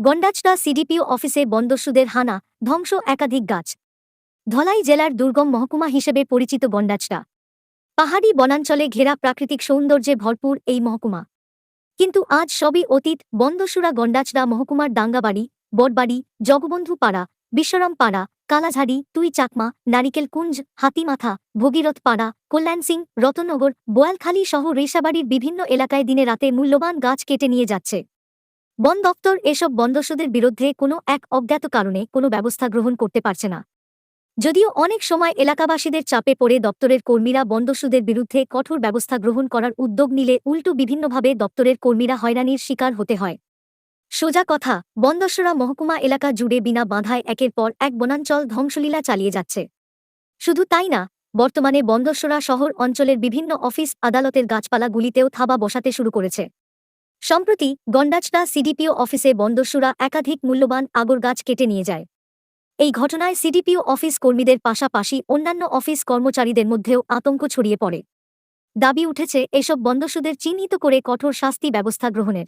Gandacherra CDPO অফিসে বন্দস্যুদের হানা, ধ্বংস একাধিক গাছ। ধলাই জেলার দুর্গম মহকুমা হিসেবে পরিচিত গন্ডাচড়া। পাহাড়ি বনাঞ্চলে ঘেরা প্রাকৃতিক সৌন্দর্যে ভরপুর এই মহকুমা। কিন্তু আজ সবই অতীত বন্দস্যুরা গন্ডাচড়া মহকুমার দাঙ্গাবাড়ি, বটবাড়ি জগবন্ধু পাড়া বিশ্বরাম পাড়া কালাঝাড়ি তুই চাকমা নারিকেল কুঞ্জ হাতিমাথা ভগীরথ পাড়া কল্যাণ সিং রতনগর, বোয়ালখালী সহ রেশাবাড়ির বিভিন্ন এলাকায় দিনে রাতে মূল্যবান গাছ কেটে নিয়ে যাচ্ছে। বন দপ্তর এসব বন্দস্যদের বিরুদ্ধে কোনো এক অজ্ঞাত কারণে কোনো ব্যবস্থা গ্রহণ করতে পারছে না। যদিও অনেক সময় এলাকাবাসীদের চাপে পড়ে দপ্তরের কর্মীরা বন্দস্যুদের বিরুদ্ধে কঠোর ব্যবস্থা গ্রহণ করার উদ্যোগ নিলে উল্টো বিভিন্নভাবে দপ্তরের কর্মীরা হয়রানির শিকার হতে হয়। সোজা কথা বন্দস্যরা মহকুমা এলাকা জুড়ে বিনা বাঁধায় একের পর এক বনাঞ্চল ধ্বংসলীলা চালিয়ে যাচ্ছে। শুধু তাই না, বর্তমানে বন্দস্যরা শহর অঞ্চলের বিভিন্ন অফিস, আদালতের গাছপালাগুলিতেও থাবা বসাতে শুরু করেছে। সম্প্রতি গন্ডাচনা সিডিপিও অফিসে বন্দস্যুরা একাধিক মূল্যবান আগর গাছ কেটে নিয়ে যায়। এই ঘটনায় সিডিপিও অফিস কর্মীদের পাশাপাশি অন্যান্য অফিস কর্মচারীদের মধ্যেও আতঙ্ক ছড়িয়ে পড়ে। দাবি উঠেছে, এসব বন্দস্যুদের চিহ্নিত করে কঠোর শাস্তি ব্যবস্থা গ্রহণের।